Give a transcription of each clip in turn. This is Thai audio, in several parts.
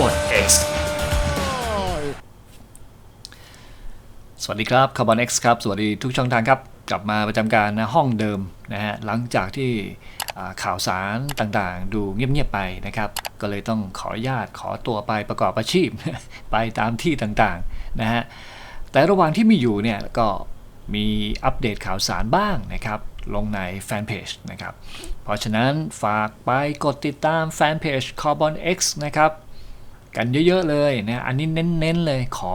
Carbon X สวัสดีครับ Carbon X ครับ สวัสดีทุกช่องทางครับ กลับมาประจำการนะห้องเดิมนะฮะ หลังจากที่ข่าวสารต่างๆ ดูเงียบ ๆ ไปนะครับ ก็เลยต้องขออนุญาตขอตัวไปประกอบอาชีพ ไปตามที่ต่างๆนะฮะ แต่ระหว่างที่มีอยู่เนี่ยก็มีอัปเดตข่าวสารบ้างนะครับลงในแฟนเพจนะครับ เพราะฉะนั้นฝากไปกดติดตามแฟนเพจ Carbon X นะครับ กันเยอะๆเลยนะอันนี้เน้นๆเลยขอ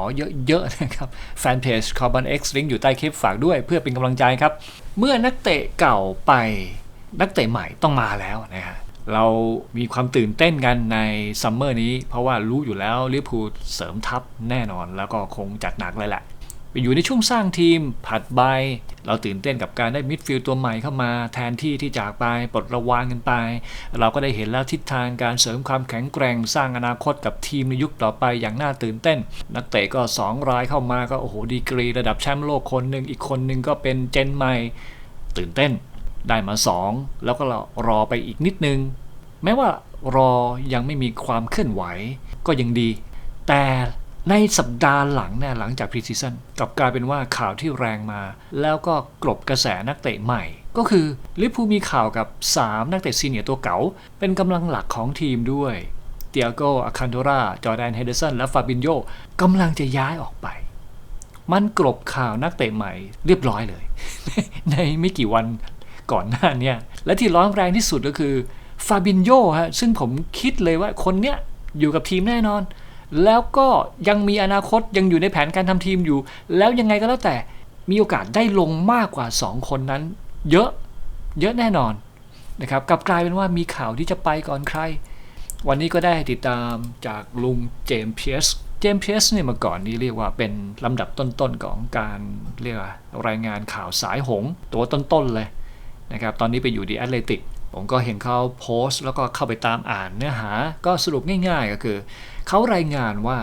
เยอะๆนะครับแฟนเพจ Carbon X ลิงก์อยู่ใต้คลิปฝากด้วยเพื่อเป็นกำลังใจครับ เมื่อนักเตะเก่าไปนักเตะใหม่ต้องมาแล้วนะฮะเรามีความตื่นเต้นกันในซัมเมอร์นี้ เพราะว่ารู้อยู่แล้วลิเวอร์พูลเสริมทัพแน่นอนแล้วก็คงจัดหนักเลยแหละ ไปอยู่ในช่วงสร้างทีมผัดใบ เราตื่นเต้นกับการได้มิดฟิลด์ตัวใหม่เข้ามา แทนที่ที่จากไปปลดระวางกันไป เราก็ได้เห็นแล้วทิศทางการเสริมความแข็งแกร่งสร้างอนาคตกับทีมในยุคต่อไปอย่างน่าตื่นเต้น นักเตะก็ 2 รายเข้ามาก็โอ้โหดีกรี ระดับแชมป์โลกคนหนึ่งอีกคนหนึ่งก็เป็นเจนใหม่ ตื่นเต้น ได้มา 2 แล้วก็รอไปอีกนิดนึง แม้ว่ารอยังไม่มีความเคลื่อนไหวก็ยังดี แต่ ในสัปดาห์หลังเนี่ยหลังจากพรีซีซั่นกลับกลายเป็นว่าข่าวที่แรงมา แล้วก็กลบกระแสนักเตะใหม่ ก็คือลิเวอร์พูมีข่าวกับ 3 นักเตะซีเนียร์ตัวเก๋าเป็นกำลังหลักของทีมด้วยเตียโกอาคันโดราจอร์แดนเฮเดอร์สันและฟาบินโยกำลังจะย้ายออกไป มันกลบข่าวนักเตะใหม่เรียบร้อยเลย ในไม่กี่วันก่อนหน้านี้และที่ร้อนแรงที่สุดก็คือฟาบินโยฮะซึ่งผมคิดเลยว่าคนเนี้ยอยู่กับทีมแน่นอน แล้วก็ยังมีอนาคตยังอยู่ในแผนการทำทีมอยู่ แล้วยังไงก็แล้วแต่มีโอกาสได้ลงมากกว่า 2 คนนั้น เยอะเยอะแน่นอนนะครับกลับกลายเป็นว่ามีข่าวที่จะไปก่อนใคร วันนี้ก็ได้ติดตามจากลุงเจมส์เพียสเจมส์เพียสเนี่ยเมื่อก่อนนี้เรียกว่าเป็นลำดับต้นๆของการเรียกว่ารายงานข่าวสายหง ตัวต้นๆเลยนะครับตอนนี้ไปอยู่ดีแอตเลติก ผมก็เห็นเขาโพสต์ แล้วก็เข้าไปตามอ่านเนื้อหา ก็สรุปง่ายๆก็คือ เขารายงานว่า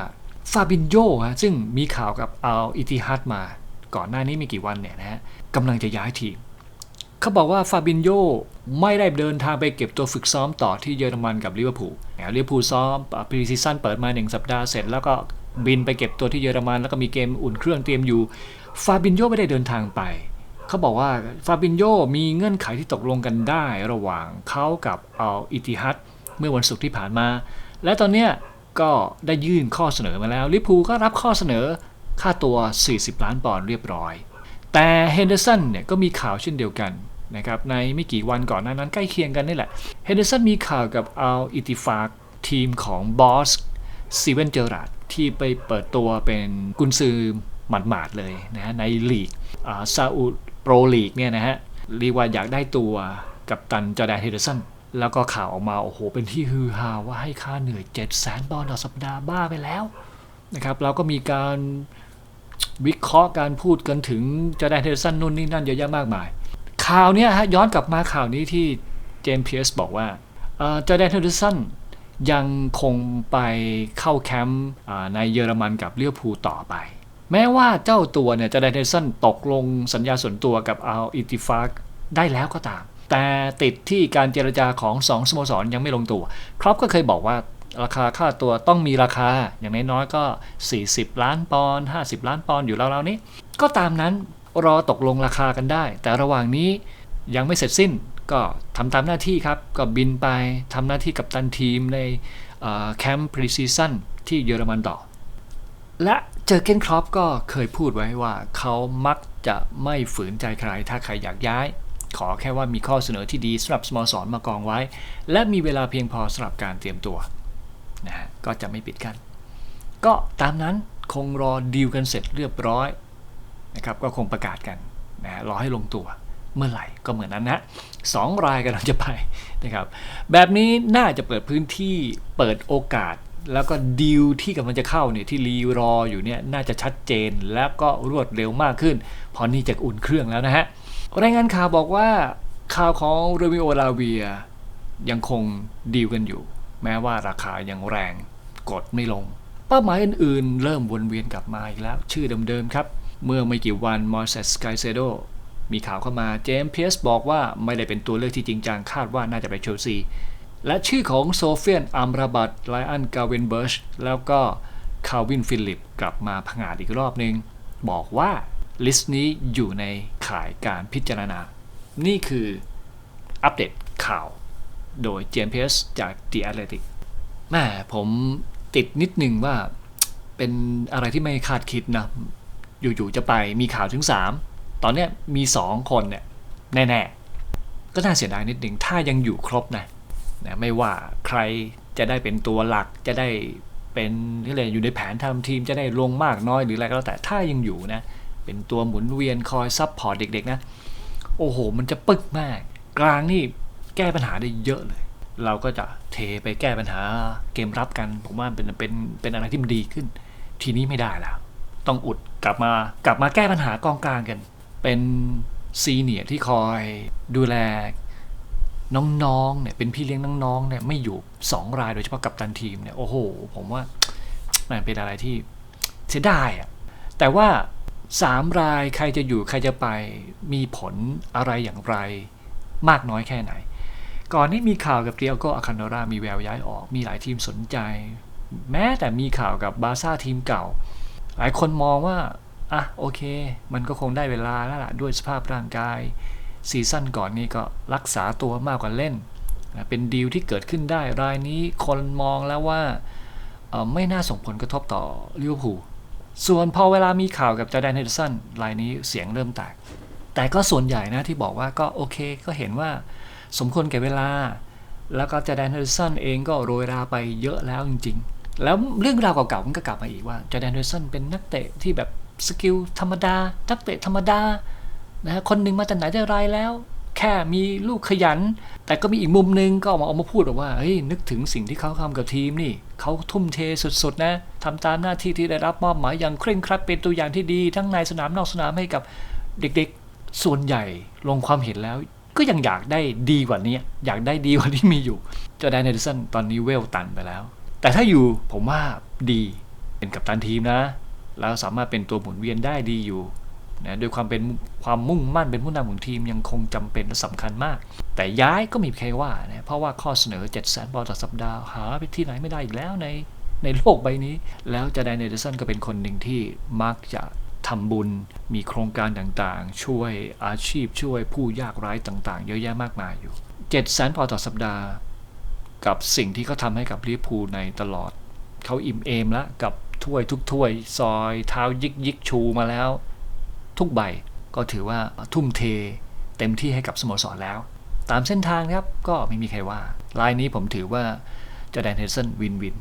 ฟาบินโยฮะซึ่งมีข่าวกับอัลอิติฮัดมา ก่อนหน้านี้ม่กี่วันเนี่ยนะฮะกำลังจะย้ายทีมเขาบอกว่าฟาบินโยไม่ได้เดินทางไปเก็บตัวฝึกซ้อมต่อที่เยอรมันกับลิเวอร์พูลลิเวอร์พูลซ้อมพรีซีซั่นเปิดมาหนึ่งสัปดาห์เสร็จ แล้วก็บินไปเก็บตัวที่เยอรมัน แล้วก็มีเกมอุ่นเครื่องเตรียมอยู่ฟาบินโยไม่ได้เดินทางไป เขาบอกว่าฟาบินโยมีเงื่อนไขที่ตกลงกันได้ระหว่างเขากับอัลอิติฮัดเมื่อวันศุกร์ที่ผ่านมา และตอนเนี้ยก็ได้ยื่นข้อเสนอมาแล้วลิพูก็รับข้อเสนอค่าตัว 40 ล้านปอนด์เรียบร้อย แต่เฮนเดอร์สันเนี่ยก็มีข่าวเช่นเดียวกันนะครับในไม่กี่วันก่อนหน้านั้นใกล้เคียงกันนี่แหละเฮนเดอร์สันมีข่าวกับอัลอิติฟากทีมของบอสซีเวนเจอราดที่ไปเปิดตัวเป็นกุนซือหมาดๆเลยนะฮะในลีกซาอุด โปรลีกเนี่ยนะฮะเรียกว่าอยากได้ตัวกับตันจอแดนเฮเดอร์สันแล้วก็ข่าวออกมา โอ้โห เป็นที่ฮือฮาว่าให้ค่าเหนื่อย7 0 0 0 0 0ปอนด์ต่อสัปดาห์บ้าไปแล้วนะครับแล้วก็มีการวิเคราะห์การพูดกันถึงจอแดนเฮเดอร์สันนู่นนี่นั่นเยอะแยะมากมาย ข่าวเนี้ยฮะย้อนกลับมาข่าวนี้ที่เจมส์เพียร์สบอกว่าจอแดนเฮเดอร์สันยังคงไปเข้าแคมป์ในเยอรมันกับเลี้ยวภูต่อไป แม้ว่าเจ้าตัวเนี่ยจอร์แดเฮนเดอร์สันตกลงสัญญาส่วนตัวกับอัลอิติฟากได้แล้วก็ตาม แต่ติดที่การเจรจาของสองสโมสรยังไม่ลงตัวครอปก็เคยบอกว่าราคาค่าตัวต้องมีราคาอย่างน้อยๆก็ 40 ล้านปอนด์50 ล้านปอนด์อยู่ราวๆนี้ ก็ตามนั้นรอตกลงราคากันได้ แต่ระหว่างนี้ยังไม่เสร็จสิ้นก็ทำตามหน้าที่ครับ ก็บินไปทำหน้าที่กับตันทีมในแคมป์พรีซีซั่นที่เยอรมันต่อ และ เจอเกนครอปก็เคยพูดไว้ว่าเขามักจะไม่ฝืนใจใคร ถ้าใครอยากย้าย ขอแค่ว่ามีข้อเสนอที่ดีสำหรับสโมสรมากองไว้ และมีเวลาเพียงพอสำหรับการเตรียมตัวนะฮะก็จะไม่ปิดกันก็ตามนั้นคงรอดีลกันเสร็จเรียบร้อยนะครับก็คงประกาศกันนะรอให้ลงตัวเมื่อไหร่ก็เหมือนนั้นนะสองรายกำลังจะไปนะครับแบบนี้น่าจะเปิดพื้นที่เปิดโอกาส แล้วก็ดีลที่กำลังจะเข้าเนี่ยที่รีรออยู่เนี่ยน่าจะชัดเจนแล้วก็รวดเร็วมากขึ้น พอนี่จะอุ่นเครื่องแล้วนะฮะรายงานข่าวบอกว่าข่าวของเรมิโอลาเวียยังคงดีลกันอยู่ แม้ว่าราคายังแรงกดไม่ลง เป้าหมายอื่นๆ เริ่มวนเวียนกลับมาอีกแล้ว ชื่อเดิมๆครับ เมื่อไม่กี่วันมอร์เซสไกเซโดมีข่าวเข้ามาเจมส์เพียสบอกว่าไม่ได้เป็นตัวเลือกที่จริงจังคาดว่าน่าจะไปเชลซี และชื่อของโซเฟียนอัมราบัตไลอันกาเวนเบิร์ชแล้วก็คาวินฟิลิปกลับมาผงาดอีกรอบหนึ่งบอกว่าลิสต์นี้อยู่ในข่ายการพิจารณา นี่คืออัปเดตข่าว โดยเจมเพสจาก The Athletic แม่ผมติดนิดนึงว่าเป็นอะไรที่ไม่คาดคิดนะ อยู่ๆจะไปมีข่าวถึง 3 ตอนนี้มี 2 คนเนี่ยแน่ ๆ ก็น่าเสียดายนิดหนึ่งถ้ายังอยู่ครบนะ นะไม่ว่าใครจะได้เป็นตัวหลักจะได้เป็นที่เรียกอยู่ในแผนทำทีมจะได้ลงมากน้อยหรืออะไรก็แล้วแต่ถ้ายังอยู่นะ เป็นตัวหมุนเวียนคอยซับพอร์ตเด็กๆนะ โอ้โห มันจะปึกมาก กลางนี่แก้ปัญหาได้เยอะเลย เราก็จะเทไปแก้ปัญหาเกมรับกัน ผมว่าเป็นเป็นเป็นอะไรที่มันดีขึ้น ทีนี้ไม่ได้แล้ว ต้องอุดกลับมากลับมาแก้ปัญหากองกลางกัน เป็นซีเนียร์ที่คอยดูแล น้องๆเนี่ยเป็นพี่เลี้ยงน้องๆเนี่ยไม่อยู่ 2 รายโดยเฉพาะกับตันทีมเนี่ยโอ้โห ผมว่ามันเป็นอะไรที่เสียดายอะแต่ว่า 3 รายใครจะอยู่ใครจะไปมีผลอะไรอย่างไรมากน้อยแค่ไหน ก่อนนี้มีข่าวกับเรียโกอาคันโดรามีแววย้ายออก มีหลายทีมสนใจ แม้แต่มีข่าวกับบาซ่าทีมเก่า หลายคนมองว่าอะโอเค มันก็คงได้เวลาแล้วล่ะด้วยสภาพร่างกาย ซีซั่นก่อนนี้ก็รักษาตัวมากกว่าเล่น เป็นดีลที่เกิดขึ้นได้ รายนี้คนมองแล้วว่าไม่น่าส่งผลกระทบต่อลิเวอร์พูลส่วนพอเวลามีข่าวกับจอแดนเฮดสันรายนี้เสียงเริ่มแตก แต่ก็ส่วนใหญ่นะที่บอกว่าก็โอเคก็เห็นว่าสมควรแก่เวลา แล้วก็จอแดนเฮดสันเองก็โรยราไปเยอะแล้วจริง ๆ แล้วเรื่องราวเก่าๆมันก็กลับมาอีกว่าจอแดนเฮดสันเป็นนักเตะที่แบบสกิลธรรมดา นักเตะธรรมดา นะฮะคนหนึ่งมาแต่ไหนแต่ไรแล้ว แค่มีลูกขยัน แต่ก็มีอีกมุมหนึ่งก็ออกมาออกมาพูดว่าเฮ้ยนึกถึงสิ่งที่เขาทำกับทีมนี่เขาทุ่มเทสุดๆนะทำตามหน้าที่ที่ได้รับมอบหมายอย่างเคร่งครัดเป็นตัวอย่างที่ดี ทั้งในสนามนอกสนามให้กับเด็กๆส่วนใหญ่ลงความเห็นแล้ว ก็ยังอยากได้ดีกว่านี้อยากได้ดีกว่าที่มีอยู่จอแดนเฮดสันตอนนี้เวลตันไปแล้ว แต่ถ้าอยู่ผมว่าดีเป็นกัปตันทีมนะ แล้วสามารถเป็นตัวหมุนเวียนได้ดีอยู่ นะโดยความเป็นความมุ่งมั่นเป็นผู้นำของทีมยังคงจำเป็นและสำคัญมาก แต่ย้ายก็มีใครว่านะเพราะว่าข้อเสนอ 7 0 0 0 0บอลต่อสัปดาห์หาไปที่ไหนไม่ได้อีกแล้วในในโลกใบนี้ แล้วจะได้เนเดอร์สันก็เป็นคนหนึ่งที่มักจะทำบุญมีโครงการต่างๆ ช่วยอาชีพช่วยผู้ยากไร้ต่างๆ เยอะแยะมากมายอยู่7 0 0 0 0 0บอต่อสัปดาห์ กับสิ่งที่เขาทาให้กับลิเวอร์พูลในตลอด เขาอิ่มเอมแล้วกับถ้วยทุกถ้วย ซอยเท้ายิกยิกชูมาแล้ว ทุกใบก็ถือว่าทุ่มเทเต็มที่ให้กับสโมสรแล้ว ตามเส้นทางครับก็ไม่มีใครว่าลายนี้ผมถือว่าจอแดนเฮดสันวินวิน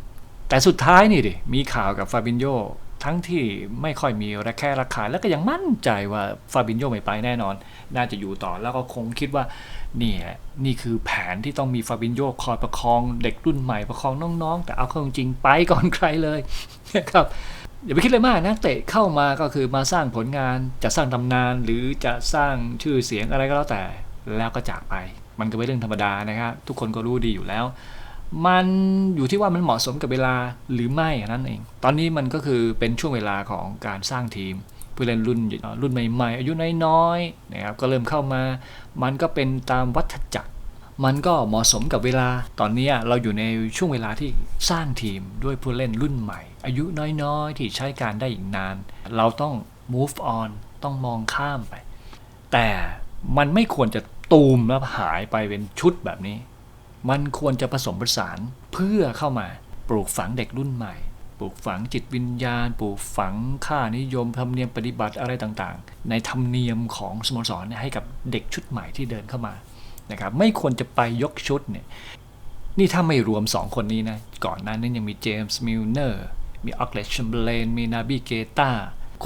แต่สุดท้ายนี่ดิมีข่าวกับฟาบินโยทั้งที่ไม่ค่อยมีระแค่ราคาแล้วก็ยังมั่นใจว่าฟาบินโยไม่ไปแน่นอน น่าจะอยู่ต่อแล้วก็คงคิดว่านี่นี่คือแผนที่ต้องมีฟาบินโยคอยประคองเด็กรุ่นใหม่ประคองน้องๆ แต่เอาเข้าจริงไปก่อนใครเลยนะครับ อย่าไปคิดเลยมากนะเตะเข้ามาก็คือมาสร้างผลงานจะสร้างตำนานหรือจะสร้างชื่อเสียงอะไรก็แล้วแต่แล้วก็จากไป มันก็เป็นเรื่องธรรมดานะครับ ทุกคนก็รู้ดีอยู่แล้ว มันอยู่ที่ว่ามันเหมาะสมกับเวลาหรือไม่นั่นเอง ตอนนี้มันก็คือเป็นช่วงเวลาของการสร้างทีมผู้เล่นรุ่นรุ่นใหม่ ๆ อายุน้อยๆนะครับก็เริ่มเข้ามา มันก็เป็นตามวัฏจักร มันก็เหมาะสมกับเวลา ตอนนี้เราอยู่ในช่วงเวลาที่สร้างทีมด้วยผู้เล่นรุ่นใหม่ อายุน้อยๆ ที่ใช้การได้อีกนาน เราต้อง move on ต้องมองข้ามไป แต่มันไม่ควรจะตูมแล้วหายไปเป็นชุดแบบนี้ มันควรจะผสมผสานเพื่อเข้ามาปลูกฝังเด็กรุ่นใหม่ ปลูกฝังจิตวิญญาณ ปลูกฝังค่านิยมธรรมเนียมปฏิบัติอะไรต่างๆ ในธรรมเนียมของสโมสรให้กับเด็กชุดใหม่ที่เดินเข้ามา นะครับไม่ควรจะไปยกชุดเนี่ยนี่ถ้าไม่รวม 2 คนนี้นะ ก่อนหน้านั้นยังมีเจมส์มิลเนอร์มีออกเลชชัมเบลนมีนาบีเกตา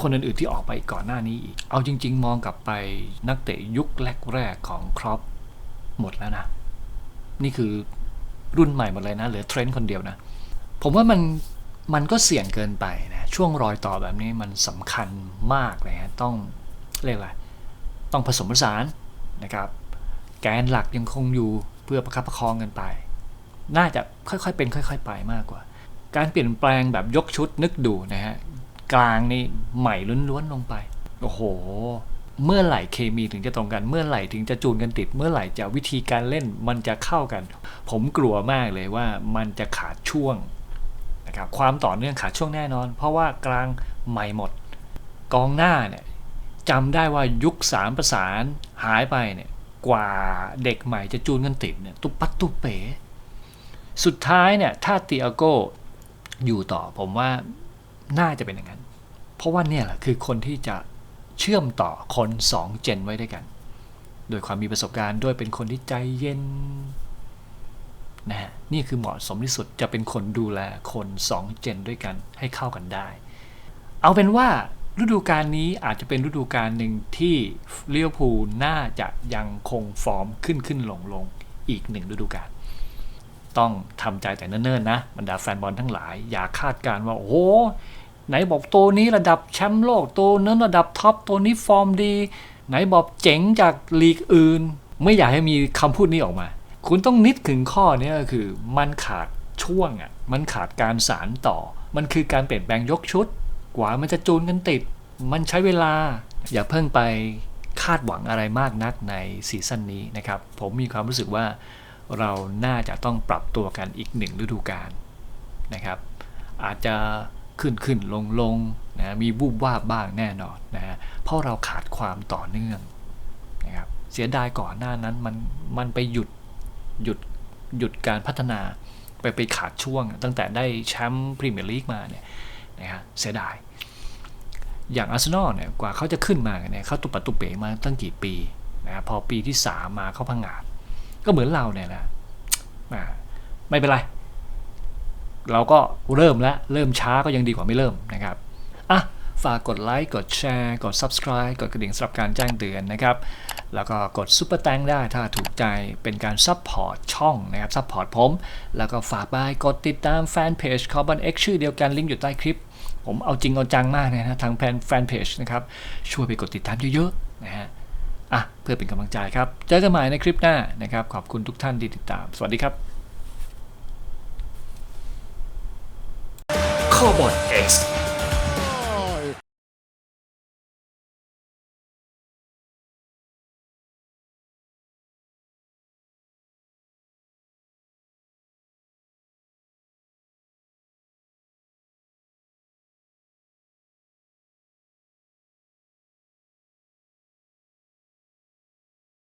คนอื่นๆที่ออกไปก่อนหน้านี้อีก เอาจริง ๆ มองกลับไปนักเตะยุคแรกๆของครอปหมดแล้วนะ นี่คือรุ่นใหม่หมดเลยนะ เหลือเทรนด์คนเดียวนะ ผมว่ามันมันก็เสี่ยงเกินไปนะ ช่วงรอยต่อแบบนี้มันสำคัญมากเลยฮะต้องเรียกอะไรต้องผสมผสานนะครับ แกนหลักยังคงอยู่เพื่อประคับประคองกันไป น่าจะค่อยๆเป็น ค่อย ๆ ไปมากกว่า การเปลี่ยนแปลงแบบยกชุดนึกดูนะฮะกลางนี่ใหม่ล้วนๆลงไป โอ้โห เมื่อไหร่เคมีถึงจะตรงกัน เมื่อไหร่ถึงจะจูนกันติด เมื่อไหร่จะวิธีการเล่นมันจะเข้ากัน ผมกลัวมากเลยว่ามันจะขาดช่วงนะครับความต่อเนื่องขาดช่วงแน่นอน เพราะว่ากลางใหม่หมด กองหน้าเนี่ยจำได้ว่ายุคสามประสานหายไปเนี่ย กว่าเด็กใหม่จะจูนกันติดเนี่ยตุปัดตุเป๋สุดท้ายเนี่ยถ้าติอาโกอยู่ต่อผมว่าน่าจะเป็นอย่างนั้น เพราะว่าเนี่ยแหละคือคนที่จะเชื่อมต่อคนสองเจนไว้ด้วยกัน โดยความมีประสบการณ์ด้วยเป็นคนที่ใจเย็นนะฮะนี่คือเหมาะสมที่สุดจะเป็นคนดูแลคนสองเจนด้วยกันให้เข้ากันได้ เอาเป็นว่า ฤดูกาลนี้อาจจะเป็นฤดูกาลหนึ่งที่เลี้ยวภูน่าจะยังคงฟอร์มขึ้นขึ้นลงลงอีกหนึ่งฤดูกาลต้องทำใจแต่เนิ่นๆนะบรรดาแฟนบอลทั้งหลาย อย่าคาดการณ์ว่า โอ้โหไหนบอกตัวนี้ระดับแชมป์โลกตัวนั้นระดับท็อปตัวนี้ฟอร์มดี ไหนบอกเจ๋งจากลีกอื่น ไม่อยากให้มีคำพูดนี้ออกมา คุณต้องนิดถึงข้อนี้ก็คือ มันขาดช่วงอะมันขาดการสารต่อ มันคือการเปลี่ยนแปลงยกชุด กว่ามันจะจูนกันติด มันใช้เวลา อย่าเพิ่งไปคาดหวังอะไรมากนักในซีซั่นนี้นะครับ ผมมีความรู้สึกว่าเราน่าจะต้องปรับตัวกันอีกหนึ่งฤดูกาลนะครับ อาจจะขึ้นขึ้นลงลงนะมีวูบวาบบ้างแน่นอนนะฮะเพราะเราขาดความต่อเนื่องนะครับเสียดายก่อนหน้านั้นมันมันไปหยุดหยุดหยุดการพัฒนาไปไปขาดช่วงตั้งแต่ได้แชมป์พรีเมียร์ลีกมาเนี่ย นะฮะเสียดาย อย่างอาร์เซนอลเนี่ยกว่าเขาจะขึ้นมาเนี่ยเขาตุปตุเป๋มาตั้งกี่ปีนะพอปีที่ 3 มาเขาพังงาด ก็เหมือนเราเนี่ยนะอ่าไม่เป็นไร เราก็เริ่มแล้ว เริ่มช้าก็ยังดีกว่าไม่เริ่มนะครับ ฝากกดไลค์กดแชร์กด Subscribe กดกระดิ่งสำหรับการแจ้งเตือนนะครับ แล้วก็กดซุปเปอร์แตงได้ถ้าถูกใจเป็นการซัพพอร์ตช่องนะครับซัพพอร์ตผม แล้วก็ฝากไปกดติดตามแฟนเพจ Carbon X ชื่อเดียวกันลิงก์อยู่ใต้คลิป ผมเอาจริงเอาจังมากเลยนะทางแฟนเพจนะครับช่วยไปกดติดตามเยอะๆนะฮะอะเพื่อเป็นกำลังใจครับ เจอกันใหม่ในคลิปหน้านะครับ ขอบคุณทุกท่านที่ติดตาม สวัสดีครับคอบอล